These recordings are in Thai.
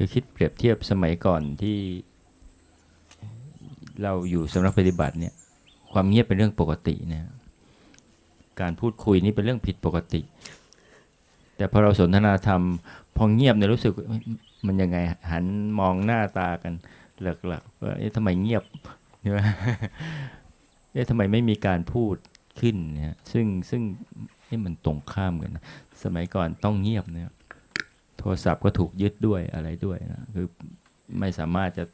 คือคิดเปรียบเทียบสมัยก่อนที่เราอยู่สำนักปฏิบัติเนี่ยความเงียบเป็นเรื่องปกตินะการพูดคุยนี่เป็นเรื่องผิดปกติ แต่พอเราสนทนาธรรมพอเงียบเนี่ยรู้สึกมันยังไงหันมองหน้าตากันหลักๆว่าเอ๊ะทำไมเงียบใช่ไหมเอ๊ะทำไมไม่มีการพูดขึ้นเนี่ยซึ่งซึ่งเอ๊ะมันตรงข้ามกันนะสมัยก่อนต้องเงียบเนี่ย โทรศัพท์ก็ถูกยึดด้วยอะไรด้วยนะคือไม่สามารถจะ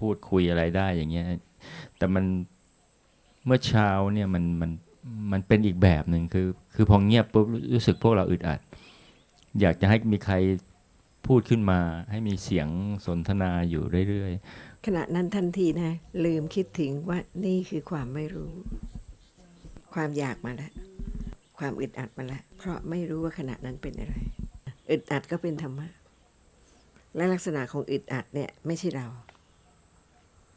พูดคุยอะไรได้อย่างเงี้ย แต่มันเมื่อเช้าเนี่ยมันมันมันเป็นอีกแบบหนึ่งคือ คือพอเงียบปุ๊บรู้สึกพวกเราอึดอัด อยากจะให้มีใครพูดขึ้นมา ให้มีเสียงสนทนาอยู่เรื่อยๆขณะนั้นทันทีนะลืมคิดถึงว่านี่คือความไม่รู้ ความอยากมาแล้วความอึดอัดมาแล้วเพราะไม่รู้ว่าขณะนั้นเป็นอะไร อึดอัดก็เป็นธรรมะ และลักษณะของอึดอัดเนี่ยไม่ใช่เรา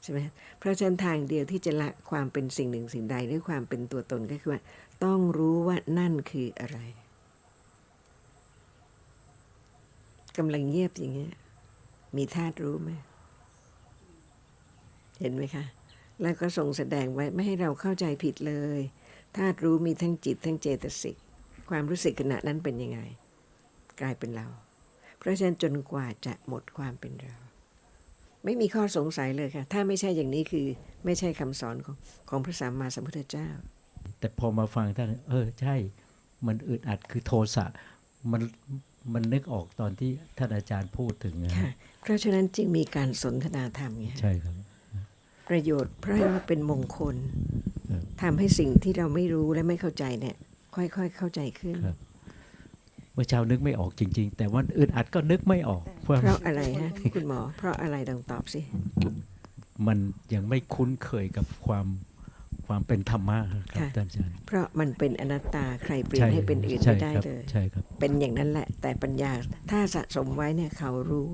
ใช่ไหมเพราะฉะนั้นทางเดียวที่จะละความเป็นสิ่งหนึ่งสิ่งใดด้วยความเป็นตัวตนก็คือว่า ต้องรู้ว่านั่นคืออะไรกำลังเงียบอย่างเงี้ย มีธาตุรู้ไหมเห็นไหมคะ แล้วก็ทรงแสดงไว้ไม่ให้เราเข้าใจผิดเลยธาตุรู้มีทั้งจิตทั้งเจตสิก ความรู้สึกขณะนั้นเป็นยังไง กลายเป็นเรา เพราะฉะนั้นจนกว่าจะหมดความเป็นเรา ไม่มีข้อสงสัยเลยค่ะ ถ้าไม่ใช่อย่างนี้คือไม่ใช่คำสอนของของพระสัมมาสัมพุทธเจ้า แต่พอมาฟังท่านเออใช่ มันอึดอัดคือโทสะมันมันนึกออกตอนที่ท่านอาจารย์พูดถึงนะค่ะฮะเพราะฉะนั้นจึงมีการสนทนาธรรมไงใช่ครับ ประโยชน์เพราะว่าเป็นมงคลครับทำให้สิ่งที่เราไม่รู้และไม่เข้าใจเนี่ย ค่อยๆเข้าใจขึ้นครับ เมื่อเช้านึกไม่ออกจริง ๆ แต่ว่าอึดอัดก็นึกไม่ออกเพราะเพราะอะไรฮะคุณหมอ เพราะอะไรลองตอบสิ มันยังไม่คุ้นเคยกับความความเป็นธรรมะครับค่ะท่านอาจารย์เพราะมันเป็นอนัตตาใครเปลี่ยนให้เป็นอื่นใช่ไม่ได้ครับเลยใช่ครับ เป็นอย่างนั้นแหละ แต่ปัญญาถ้าสะสมไว้เนี่ยเขารู้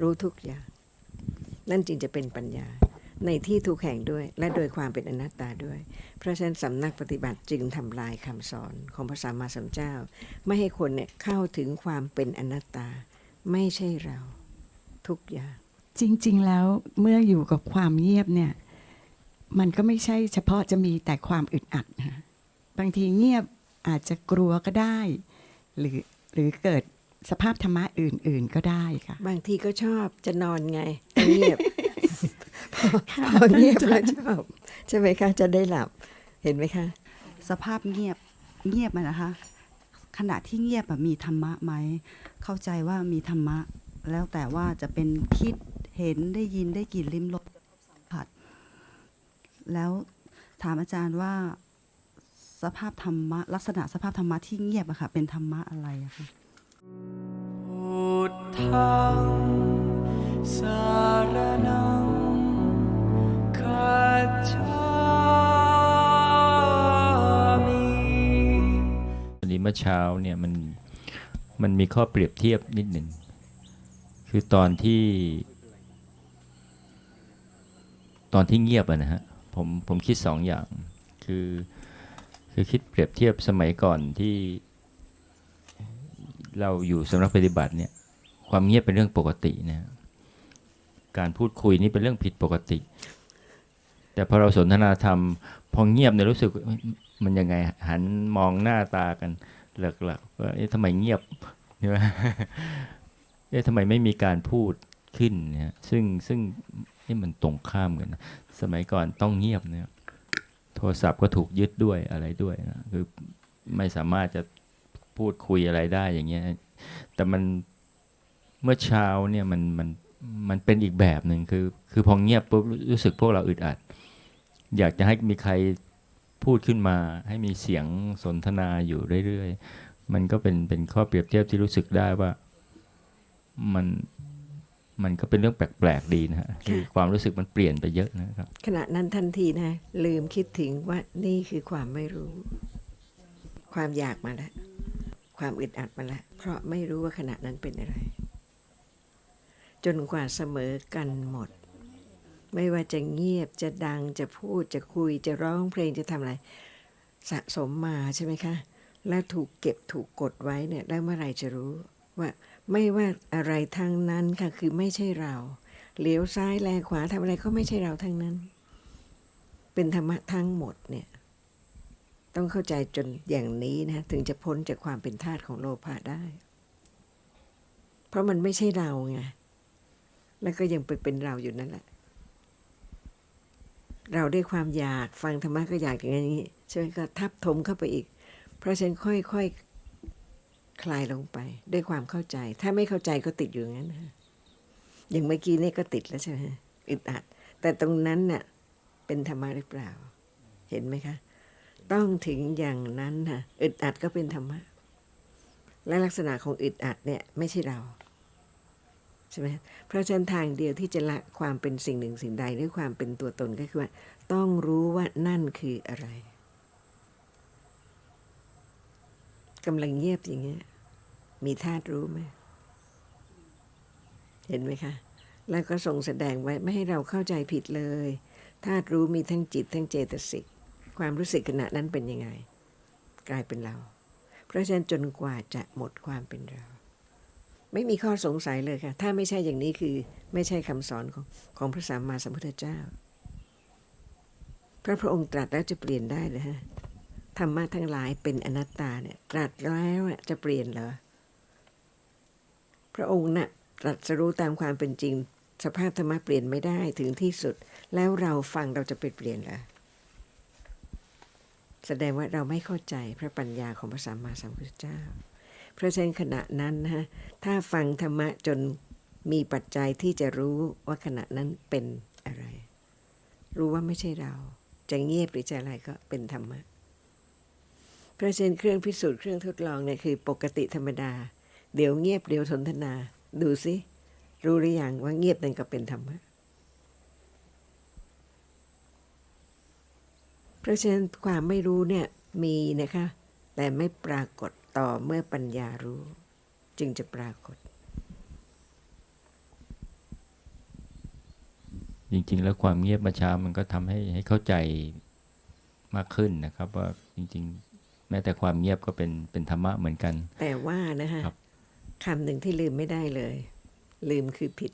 รู้ทุกอย่าง นั่นจึงจะเป็นปัญญา ในที่ทุกแห่งด้วย และโดยความเป็นอนัตตาด้วย เพราะฉะนั้นสำนักปฏิบัติจึงทำลายคำสอนของพระสัมมาสัมพุทธเจ้า ไม่ให้คนเนี่ยเข้าถึงความเป็นอนัตตา ไม่ใช่เรา ทุกอย่าง จริง ๆ แล้วเมื่ออยู่กับความเงียบเนี่ย มันก็ไม่ใช่เฉพาะจะมีแต่ความอึดอัดนะบางทีเงียบอาจจะกลัวก็ได้ หรือหรือเกิดสภาพธรรมะอื่น ๆ ก็ได้ค่ะ บางทีก็ชอบจะนอนไงเงียบ พอพอเงียบแล้วชอบใช่ไหมคะ จะได้หลับเห็นไหมคะ สภาพเงียบเงียบอะนะคะ ขณะที่เงียบอะมีธรรมะไหมเข้าใจว่ามีธรรมะ แล้วแต่ว่าจะเป็นคิดเห็นได้ยินได้กลิ่นลิ้มรสสัมผัส แล้วถามอาจารย์ว่าสภาพธรรมะ ลักษณะสภาพธรรมะที่เงียบอะค่ะเป็นธรรมะอะไรอะคะพุทธังสา วันนี้เมื่อเช้าเนี่ยมันมันมีข้อเปรียบเทียบนิดหนึ่ง คือตอนที่ ตอนที่เงียบอะนะฮะผมผมคิดสองอย่าง คือคือคิดเปรียบเทียบสมัยก่อนที่ เราอยู่สำนักปฏิบัติเนี่ย ความเงียบเป็นเรื่องปกตินะการพูดคุยนี่เป็นเรื่องผิดปกติ แต่พอเราสนทนาธรรม พอเงียบเนี่ยรู้สึกมันยังไงหันมองหน้าตากันหลักๆว่าเอ๊ะทำไมเงียบใช่ไหมเอ๊ะทำไมไม่มีการพูดขึ้นเนี่ยซึ่งซึ่งเอ๊ะมันตรงข้ามกันนะสมัยก่อนต้องเงียบเนี่ยโทรศัพท์ก็ถูกยึดด้วยอะไรด้วยนะคือไม่สามารถจะพูดคุยอะไรได้อย่างเงี้ยแต่มันเมื่อเช้าเนี่ยมันมัน มันเป็นอีกแบบหนึ่งคือ คือพอเงียบปุ๊บรู้สึกพวกเราอึดอัด อยากจะให้มีใครพูดขึ้นมา ให้มีเสียงสนทนาอยู่เรื่อยๆ มันก็เป็นเป็นข้อเปรียบเทียบที่รู้สึกได้ว่ามันมันก็เป็นเรื่องแปลกๆดีนะฮะคือความรู้สึกมันเปลี่ยนไปเยอะนะครับขณะนั้นทันทีนะ ลืมคิดถึงว่านี่คือความไม่รู้ ความอยากมาแล้วความอึดอัดมาแล้วเพราะไม่รู้ว่าขณะนั้นเป็นอะไร จนกว่าเสมอกันหมด ไม่ว่าจะเงียบจะดังจะพูดจะคุยจะร้องเพลงจะทำอะไร สะสมมาใช่ไหมคะ แล้วถูกเก็บถูกกดไว้เนี่ยแล้วเมื่อไหรจะรู้ว่าไม่ว่าอะไรทั้งนั้นค่ะคือไม่ใช่เราเหลียวซ้ายแลขวาทำอะไรก็ไม่ใช่เราทั้งนั้น เป็นธรรมะทั้งหมดเนี่ยต้องเข้าใจจนอย่างนี้นะถึงจะพ้นจากความเป็นทาสของโลภะได้ เพราะมันไม่ใช่เราไง แล้วก็ยังไปเป็นเราอยู่นั่นแหละ เราได้ความอยากฟังธรรมะก็อยากอย่างนี้ใช่ไหมก็ทับถมเข้าไปอีก เพราะฉะนั้นค่อยๆคลายลงไป ด้วยความเข้าใจ ถ้าไม่เข้าใจก็ติดอยู่งั้นนะอย่างเมื่อกี้นี่ก็ติดแล้วใช่ไหมอึดอัด แต่ตรงนั้นน่ะเป็นธรรมะหรือเปล่า เห็นไหมคะ ต้องถึงอย่างนั้นนะอึดอัดก็เป็นธรรมะและลักษณะของอึดอัดเนี่ย ไม่ใช่เรา ช่ไหมเพราะฉะนั้นทางเดียวที่จะละความเป็นสิ่งหนึ่งสิ่งใดด้วยความเป็นตัวตนก็คือว่า ต้องรู้ว่านั่นคืออะไรกำลังเงียบอย่างเงี้ย มีธาตุรู้ไหมเห็นไหมคะ แล้วก็ทรงแสดงไว้ไม่ให้เราเข้าใจผิดเลยธาตุรู้มีทั้งจิตทั้งเจตสิก ความรู้สึกขณะนั้นเป็นยังไง กลายเป็นเรา เพราะฉะนั้นจนกว่าจะหมดความเป็นเรา ไม่มีข้อสงสัยเลยค่ะ ถ้าไม่ใช่อย่างนี้คือไม่ใช่คำสอนของของพระสัมมาสัมพุทธเจ้า พระพระองค์ตรัสแล้วจะเปลี่ยนได้เลยฮะธรรมะทั้งหลายเป็นอนัตตาเนี่ยตรัสแล้วจะเปลี่ยนเหรอพระองค์น่ะตรัสรู้ตามความเป็นจริง สภาพธรรมะเปลี่ยนไม่ได้ถึงที่สุด แล้วเราฟังเราจะไปเปลี่ยนเหรอแสดงว่าเราไม่เข้าใจพระปัญญาของพระสัมมาสัมพุทธเจ้า เพราะฉะนั้นขณะนั้นนะฮะถ้าฟังธรรมะจนมีปัจจัยที่จะรู้ว่าขณะนั้นเป็นอะไร รู้ว่าไม่ใช่เรา จะเงียบหรือจะอะไรก็เป็นธรรมะเพราะฉะนั้นเครื่องพิสูจน์เครื่องทดลองเนี่ยคือปกติธรรมดา เดี๋ยวเงียบเดี๋ยวสนทนา ดูสิรู้หรือยังว่าเงียบนั่นก็เป็นธรรมะเพราะฉะนั้นความไม่รู้เนี่ยมีนะคะ แต่ไม่ปรากฏ ต่อเมื่อปัญญารู้ จึงจะปรากฏ จริง ๆ แล้วความเงียบมาช้ามันก็ทำให้ให้เข้าใจมากขึ้นนะครับ ว่าจริง ๆ แม้แต่ความเงียบก็เป็นเป็นธรรมะเหมือนกัน แต่ว่านะคะครับคำหนึ่งที่ลืมไม่ได้เลย ลืมคือผิด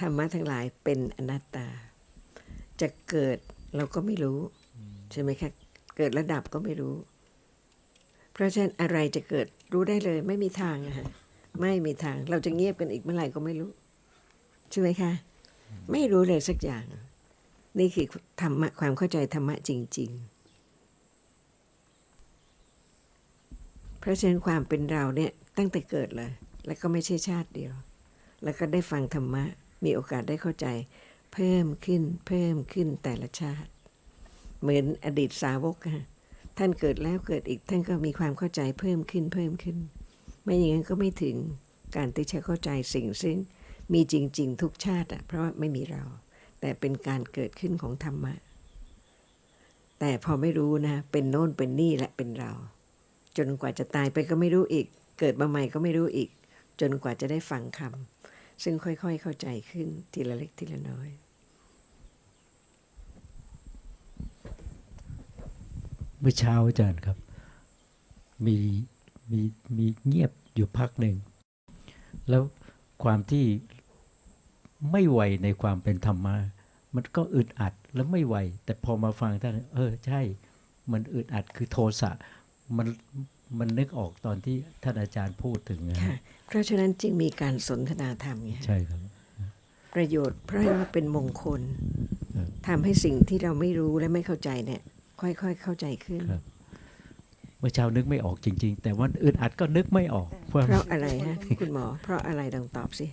ธรรมะทั้งหลายเป็นอนัตตา จะเกิดเราก็ไม่รู้ ใช่ไหมคะเกิดระดับก็ไม่รู้ เพราะฉะนั้นอะไรจะเกิดรู้ได้เลย ไม่มีทางอะฮะไม่มีทาง เราจะเงียบกันอีกเมื่อไหร่ก็ไม่รู้ ใช่ไหมคะ ไม่รู้เลยสักอย่าง นี่คือธรรมะความเข้าใจธรรมะจริง ๆ เพราะฉะนั้นความเป็นเราเนี่ยตั้งแต่เกิดเลย แล้วก็ไม่ใช่ชาติเดียว แล้วก็ได้ฟังธรรมะ มีโอกาสได้เข้าใจ เพิ่มขึ้น เพิ่มขึ้นแต่ละชาติ เหมือนอดีตสาวกค่ะ ท่านเกิดแล้วเกิดอีกท่านก็มีความเข้าใจเพิ่มขึ้นเพิ่มขึ้น ไม่อย่างนั้นก็ไม่ถึงการที่จะเข้าใจสิ่งซึ่งมีจริง ๆ ทุกชาติอะเพราะว่าไม่มีเรา แต่เป็นการเกิดขึ้นของธรรมะ แต่พอไม่รู้นะ เป็นโน่นเป็นนี่และเป็นเรา จนกว่าจะตายไปก็ไม่รู้อีก เกิดมาใหม่ก็ไม่รู้อีก จนกว่าจะได้ฟังคำซึ่งค่อยๆเข้าใจขึ้นทีละเล็กทีละน้อย มื่อเช้าอาจารย์ครับ มีมีมีเงียบอยู่พักหนึ่ง แล้วความที่ไม่ไหวในความเป็นธรรมะมันก็อึดอัดแล้วไม่ไหว แต่พอมาฟังท่านเออใช่ มันอึดอัดคือโทสะมันมันนึกออกตอนที่ท่านอาจารย์พูดถึงนะค่ะเพราะฉะนั้นจึงมีการสนทนาธรรมไงใช่ครับ ประโยชน์เพราะว่าเป็นมงคลครับทำให้สิ่งที่เราไม่รู้และไม่เข้าใจเนี่ย ค่อยๆเข้าใจขึ้นครับเมื่อเช้านึกไม่ออกจริง ๆ แต่ว่าอึดอัดก็นึกไม่ออกว่าเพราะอะไรฮะคุณหมอ เพราะอะไรลองตอบสิ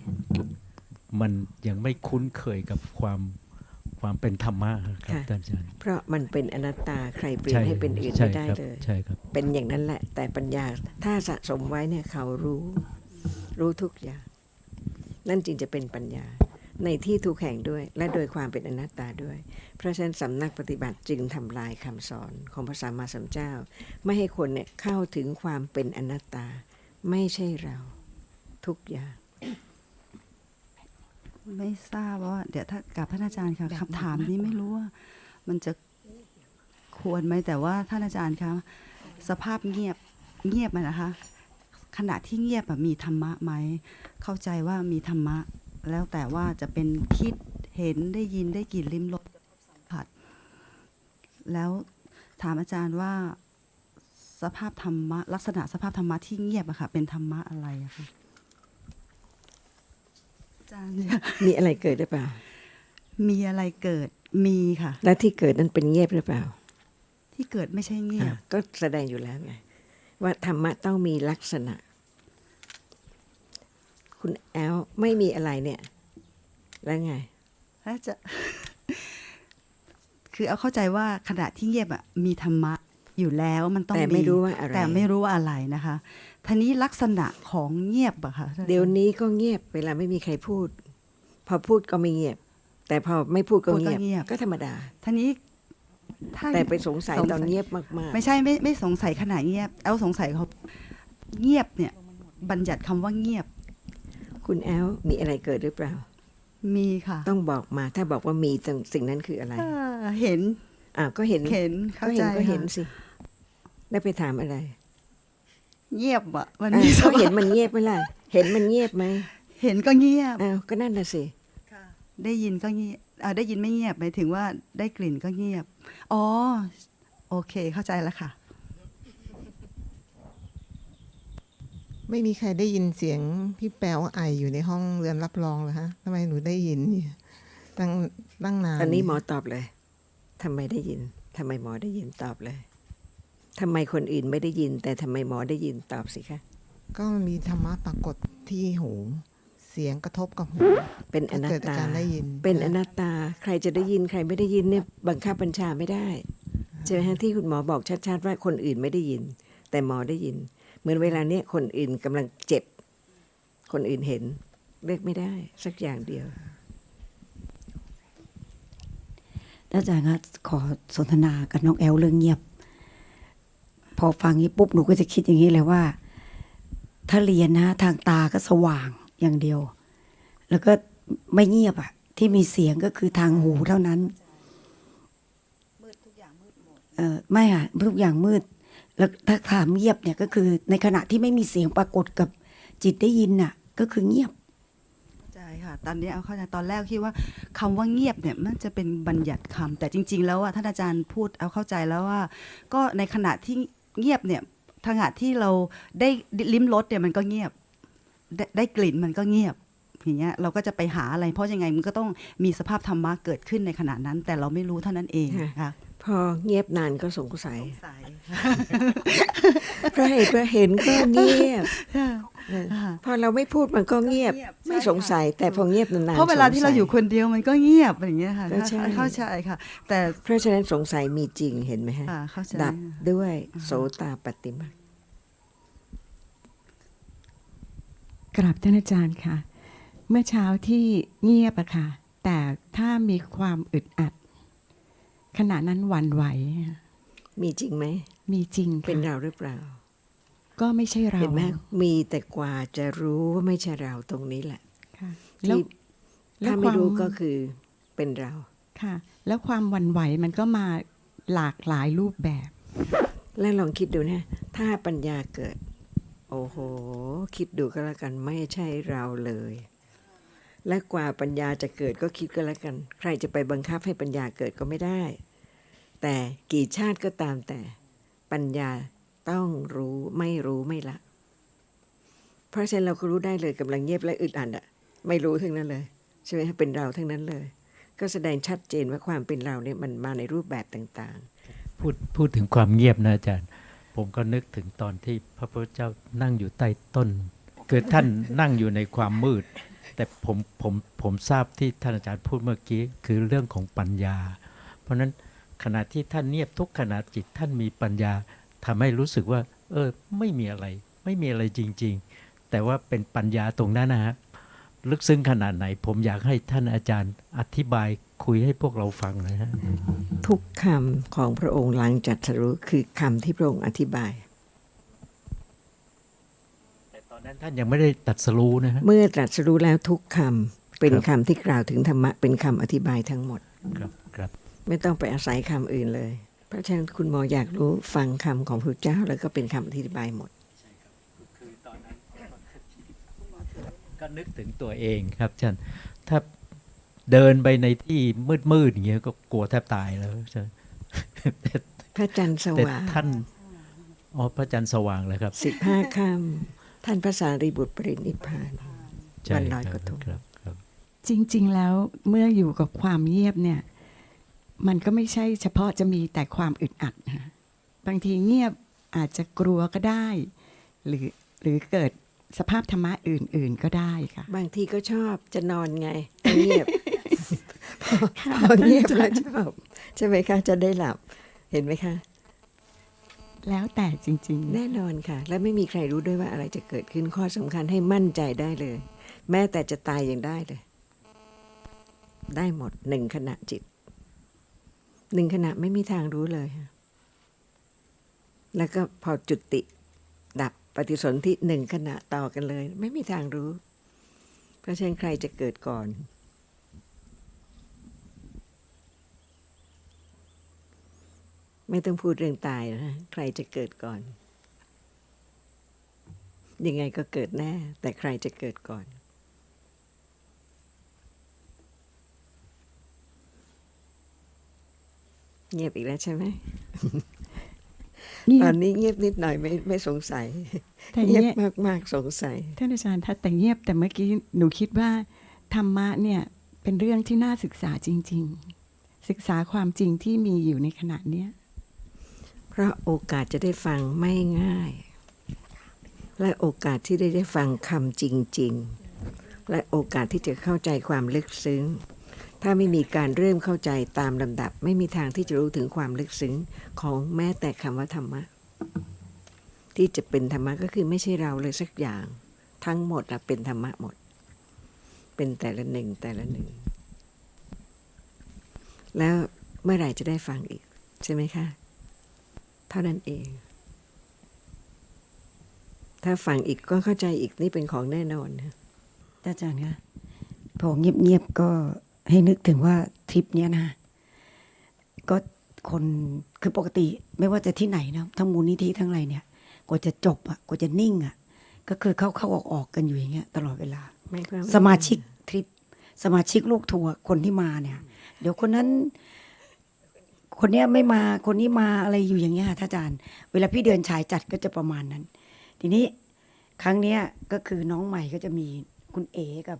มันยังไม่คุ้นเคยกับความความเป็นธรรมะครับค่ะท่านอาจารย์เพราะมันเป็นอนัตตาใครเปลี่ยนให้เป็นอื่นใช่ไม่ได้ครับเลยใช่ครับ เป็นอย่างนั้นแหละ แต่ปัญญาถ้าสะสมไว้เนี่ยเขารู้ รู้ทุกอย่าง นั่นจึงจะเป็นปัญญา ในที่ทุกแห่งด้วย และโดยความเป็นอนัตตาด้วย เพราะฉะนั้นสำนักปฏิบัติจึงทำลายคำสอนของพระสัมมาสัมพุทธเจ้า ไม่ให้คนเนี่ยเข้าถึงความเป็นอนัตตา ไม่ใช่เรา ทุกอย่าง ไม่ทราบว่า เดี๋ยวถ้ากับท่านอาจารย์ค่ะคำถามนี้ไม่รู้ว่า มันจะควรไหมแต่ว่าท่านอาจารย์คะสภาพเงียบเงียบมันนะคะขขณะที่เงียบอะมีธรรมะไหมเข้าใจว่ามีธรรมะ แล้วแต่ว่าจะเป็นคิดเห็นได้ยินได้กลิ่นลิ้มรสสัมผัส แล้วถามอาจารย์ว่าสภาพธรรมะลักษณะสภาพธรรมะที่เงียบอะค่ะ เป็นธรรมะอะไรอะคะอาจารย์มีอะไรเกิดหรือเปล่า มีอะไรเกิดมีค่ะ และที่เกิดนั้นเป็นเงียบหรือเปล่า ที่เกิดไม่ใช่เงียอะบก็แสดงอยู่แล้วไงว่าธรรมะต้องมีลักษณะ คุณแอลไม่มีอะไรเนี่ย แล้วไงแล้วจะ คือเอาเข้าใจว่าขณะที่เงียบอะมีธรรมะอยู่แล้วมันต้องแต่ไม่รู้ว่าอะไร แต่ไม่รู้ว่าอะไรนะคะทีนี้ลักษณะของเงียบอะค่ะเดี๋ยวนี้ก็เงียบเวลาไม่มีใครพูด พอพูดก็ไม่เงียบ แต่พอไม่พูดก็พูดก็เงียบ เงียบก็ธรรมดา ทีนี้ถ้า แต่ไปสงสัยสงสัย ตอนเงียบมาก ไม่ใช่ไม่ไม่สงสัยขณะเงียบ เอาสงสัยเขาเงียบเนี่ย บัญญัติคำว่าเงียบๆ คุณแอลมีอะไรเกิดหรือเปล่า มีค่ะต้องบอกมาถ้าบอกว่ามีสิ่งสิ่งนั้นคืออะไรอ่าเห็นอ่าวก็เห็นเห็นเข้าก็เห็ใจนก็เห็นค่ะสิแล้วไปถามอะไรเงียบอะมันอะมีสก็ภาพเห็นมันเงียบไหมล่ะเห็นมันเงียบไหมเห็นก็เงียบ อ้าวก็นั่นน่ะสิ ได้ยินก็เงียบอ่าได้ยินไม่เงียบหมายถึงว่าได้กลิ่นก็เงียบ อ๋อ โอเคเข้าใจแล้วค่ะ ไม่มีใครได้ยินเสียงพี่แป๋วไออยู่ในห้องเรือนรับรองเหรอฮะทำไมหนูได้ยินเนี่ยตั้งตั้งนานตอนนี้หมอตอบเลยทำไมได้ยินทำไมหมอได้ยินตอบเลยทำไมคนอื่นไม่ได้ยิน แต่ทำไมหมอได้ยินตอบสิคะก็มีธรรมะปรากฏที่หู เสียงกระทบกับหูเป็นอนัตเกิดจากตาการได้ยิน เป็นอนัตตาใครจะได้ยินใครไม่ได้ยินเนี่ยบังคับบัญชาไม่ได้ใช่ไหมฮะที่คุณหมอบอกชัดๆว่าคนอื่นไม่ได้ยิน แต่หมอได้ยิน เหมือนเวลาเนี้ยคนอื่นกำลังเจ็บ คนอื่นเห็นเลือกไม่ได้ สักอย่างเดียวอาจารย์คะขอสนทนากับน้องแอลเรื่องเงียบ พอฟังนี้ปุ๊บหนูก็จะคิดอย่างนี้เลยว่า ถ้าเรียนนะทางตาก็สว่างอย่างเดียว แล้วก็ไม่เงียบอะที่มีเสียงก็คือทางหูเท่านั้นเออไม่ค่ะทุกอย่างมืด แล้วถ้าถามเงียบเนี่ยก็คือในขณะที่ไม่มีเสียงปรากฏกับจิตได้ยินน่ะ ก็คือเงียบเข้าใจค่ะตอนนี้เอาเข้าใจตอนแรกคิดว่าคำว่าเงียบเนี่ยมันจะเป็นบัญญัติคำแต่จริง ๆ แล้วอะท่านอาจารย์พูดเอาเข้าใจแล้วว่า ก็ในขณะที่เงียบเนี่ยขณะที่เราได้ลิ้มรสเนี่ยมันก็เงียบได้ได้กลิ่นมันก็เงียบอย่างเงี้ยเราก็จะไปหาอะไรเพราะยังไงมันก็ต้องมีสภาพธรรมะเกิดขึ้นในขณะนั้น แต่เราไม่รู้เท่านั้นเองค่ะ พอเงียบนานก็สงสัย สาย เพราะเหตุว่าเห็นก็เงียบค่ะพอเราไม่พูดมันก็เงียบ ก็เงียบไม่ใช่สงสัยค่ะแต่พอเงียบนานๆเพราะเวลาที่เราสงสัอยู่คนเดียวมันก็เงียบอย่างเงี้ยค่ะก็ใช่ เข้าใจค่ะ แต่เพราะฉะนั้นสงสัยมีจริงเห็นไหมฮะ ค่ะเข้าใจ ดับด้วยโสตาปฏิมากราบท่านอาจารย์ค่ะ เมื่อเช้าที่เงียบอะค่ะ แต่ถ้ามีความอึดอัด ขณะนั้นหวั่นไหว มีจริงไหม มีจริงเป็นค่ะเราหรือเปล่า ก็ไม่ใช่เราเห็นไหมมีแต่กว่าจะรู้ว่าไม่ใช่เราตรงนี้แหละค่ะแล้วที่แล้วถ้าไม่ความรู้ก็คือเป็นเราค่ะ แล้วความหวั่นไหวมันก็มาหลากหลายรูปแบบ แล้วลองคิดดูนะ ถ้าปัญญาเกิด โอ้โห คิดดูก็แล้วกันไม่ใช่เราเลย และกว่าปัญญาจะเกิดก็คิดก็แล้วกัน ใครจะไปบังคับให้ปัญญาเกิดก็ไม่ได้ แต่กี่ชาติก็ตามแต่ ปัญญาต้องรู้ไม่รู้ไม่ละ เพราะฉะนั้นเราก็รู้ได้เลยกำลังเงียบและอึดอัดอะไม่รู้ทั้งนั้นเลยใช่ไหมเป็นเราทั้งนั้นเลย ก็แสดงชัดเจนว่าความเป็นเราเนี่ยมันมาในรูปแบบต่างๆ พูดพูดถึงความเงียบนะอาจารย์ ผมก็นึกถึงตอนที่พระพุทธเจ้านั่งอยู่ใต้ต้น คือท่านนั่งอยู่ในความมืด แต่ผมผมผมทราบที่ท่านอาจารย์พูดเมื่อกี้คือเรื่องของปัญญา เพราะฉะนั้นขณะที่ท่านเงียบทุกขณะจิตท่านมีปัญญาทำให้รู้สึกว่า เออไม่มีอะไร ไม่มีอะไรจริง ๆ แต่ว่าเป็นปัญญาตรงนั้นนะฮะลึกซึ้งขนาดไหน ผมอยากให้ท่านอาจารย์อธิบายคุยให้พวกเราฟังหนะฮะทุกคำของพระองค์หลังจัดสรู้คือคำที่พระองค์อธิบาย แต่ตอ นนั้นท่านยังไม่ได้ตัดสรู้นะฮะเมื่อตรัสรู้แล้วทุกคำเป็นครับคำที่กล่าวถึงธรรมะเป็นคำอธิบายทั้งหมดครับครับ ไม่ต้องไปอาศัยคำอื่นเลย เพราะฉะนั้นคุณหมออยากรู้ฟังคำของพระเจ้าแล้วก็เป็นคำอธิบายหมดคือตอนนั้นก็นึกถึงตัวเองครับอาจารย์ถ้าเดินไปในที่มืดๆอย่างเงี้ยก็กลัวแทบตายแล้วอาจารย์แต่พระจันทร์สแต่ว่างท่านอ๋อพระจันทร์สว่างเลยครับสิบห้าค่ำ ท่านพระสารีบุตรปรินิพพานใช่วันลอยคกรับระทงครับครับจริง ๆ แล้วเมื่ออยู่กับความเงียบเนี่ย มันก็ไม่ใช่เฉพาะจะมีแต่ความอึดอัดนะบางทีเงียบอาจจะกลัวก็ได้ หรือหรือเกิดสภาพธรรมะอื่น ๆ ก็ได้ค่ะ บางทีก็ชอบจะนอนไงเงียบพอพอเงียบแล้วชอบใช่ไหมคะจะได้หลับเห็นไหมคะ แล้วแต่จริง ๆ แน่นอนค่ะ และไม่มีใครรู้ด้วยว่าอะไรจะเกิดขึ้นข้อสำคัญให้มั่นใจได้เลย แม้แต่จะตายยังได้เลย ได้หมดหนึ่งขณะจิตหนึ่งขณะไม่มีทางรู้เลย แล้วก็พอจุติ ดับปฏิสนธิหนึ่งขณะต่อกันเลย ไม่มีทางรู้ เพราะฉะนั้นใครจะเกิดก่อน ไม่ต้องพูดเรื่องตายนะใครจะเกิดก่อน ยังไงก็เกิดแน่ แต่ใครจะเกิดก่อน เงียบอีกแล้วใช่ไหมเงียตอบนนี้เงียบนิดหน่อยไม่ไม่สงสัยแต่เงียบเงียบมากมากๆสงสัยท่านอาจารย์ถ้าแต่เงียบแต่เมื่อกี้หนูคิดว่า ธรรมะเนี่ยเป็นเรื่องที่น่าศึกษาจริง ๆ ศึกษาความจริงที่มีอยู่ในขณะเนี้ย เพราะโอกาสจะได้ฟังไม่ง่าย และโอกาสที่ได้ได้ฟังคำจริง ๆ และโอกาสที่จะเข้าใจความลึกซึ้ง ถ้าไม่มีการเริ่มเข้าใจตามลำดับ ไม่มีทางที่จะรู้ถึงความลึกซึ้งของแม้แต่คำว่าธรรมะ ที่จะเป็นธรรมะก็คือไม่ใช่เราเลยสักอย่าง ทั้งหมดอะเป็นธรรมะหมด เป็นแต่ละหนึ่งแต่ละหนึ่ง แล้วเมื่อไหร่จะได้ฟังอีกใช่ไหมคะ เท่านั้นเอง ถ้าฟังอีกก็เข้าใจอีกนี่เป็นของแน่นอนนะอาจารย์คะพอเงียบๆก็ให้นึกถึงว่าทริปเนี้ยนะ ก็คนคือปกติไม่ว่าจะที่ไหนนะทั้งมูลนิธิทั้งอะไรเนี่ยกว่าจะจบอะกว่าจะนิ่งอะ ก็คือเข้าเข้าออกออกๆกันอยู่อย่างเงี้ยตลอดเวลาไม่ความสมาชิกทริป สมาชิกลูกทัวร์คนที่มาเนี่ย เดี๋ยวคนนั้น คนเนี้ยไม่มาคนนี้มาอะไรอยู่อย่างเงี้ยค่ะท่านอาจารย์ เวลาพี่เดือนฉายจัดก็จะประมาณนั้น ทีนี้ครั้งเนี้ยก็คือน้องใหม่ก็จะมีคุณเอกับ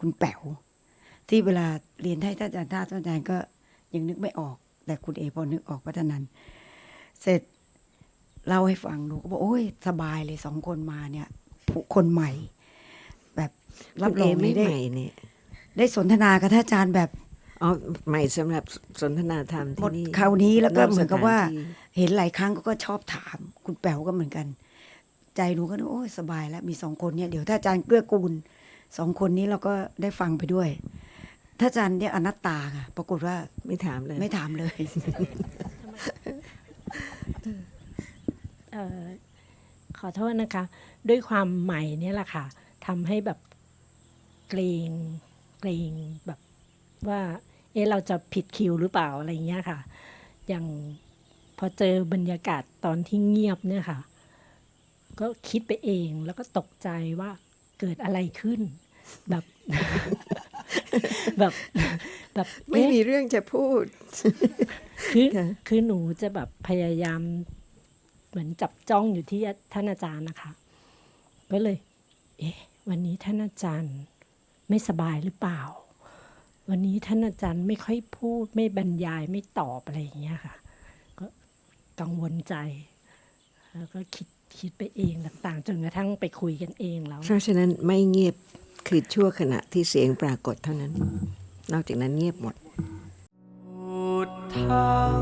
คุณแป๋วที่เวลาเรียนให้ท่านอาจารย์ท่านอาจารย์ก็ยังนึกไม่ออก แต่คุณเอพอนึกออกพัฒนันเสร็จเล่าให้ฟังหนูก็บอกโอ้ยสบายเลยสองคนมาเนี่ยผู้คนใหม่ แบบรัรับบรรอองงไม่ไม่ได้ใหม่เนี่ยได้สนทนากับท่านอาจารย์แบบ อ๋อใหม่สำหรับสนทนาธรรมหมที่ดนี่ คราวนี้แล้วก็นอกเหมือนกับว่า สถานที่ เห็นหลายครั้งก็ชอบถาม คุณแป๋วก็เหมือนกัน ใจหนูก็นึกโอ้ยสบายแล้วมีสองคนเนี่ยเดี๋ยวถ้าอาจารย์เกื้อกูลสองคนนี้เราก็ได้ฟังไปด้วย ถ้าอาจารย์เนี่ยอนัตตาค่ะปรากฏว่าไม่ถามเลย ไม่ถามเลย เอ่อขอโทษนะคะ ด้วยความใหม่เนี่ยแหละค่ะทำให้แบบเกรงเกรงแบบว่า เอะเราจะผิดคิวหรือเปล่าอะไรเงี้ยค่ะ อย่างพอเจอบรรยากาศตอนที่เงียบเนี่ยค่ะ ก็คิดไปเองแล้วก็ตกใจว่าเกิดอะไรขึ้น แบบ แบบแบบไม่เอ๊ะมีเรื่องจะพูด คือค่ะคือหนูจะแบบพยายาม เหมือนจับจ้องอยู่ที่ท่านอาจารย์นะคะ ก็เลย เอ๊ะ วันนี้ท่านอาจารย์ไม่สบายหรือเปล่า วันนี้ท่านอาจารย์ไม่ค่อยพูดไม่บรรยายไม่ตอบอะไรอย่างเงี้ยค่ะ ก็กังวลใจ แล้วก็คิดคิดไปเองต่างๆ จนกระทั่งไปคุยกันเองแล้ว เพราะฉะนั้นไม่เงียบคือชั่วขณะที่เสียงปรากฏเท่านั้น นอกจากนั้นเงียบหมดทธัง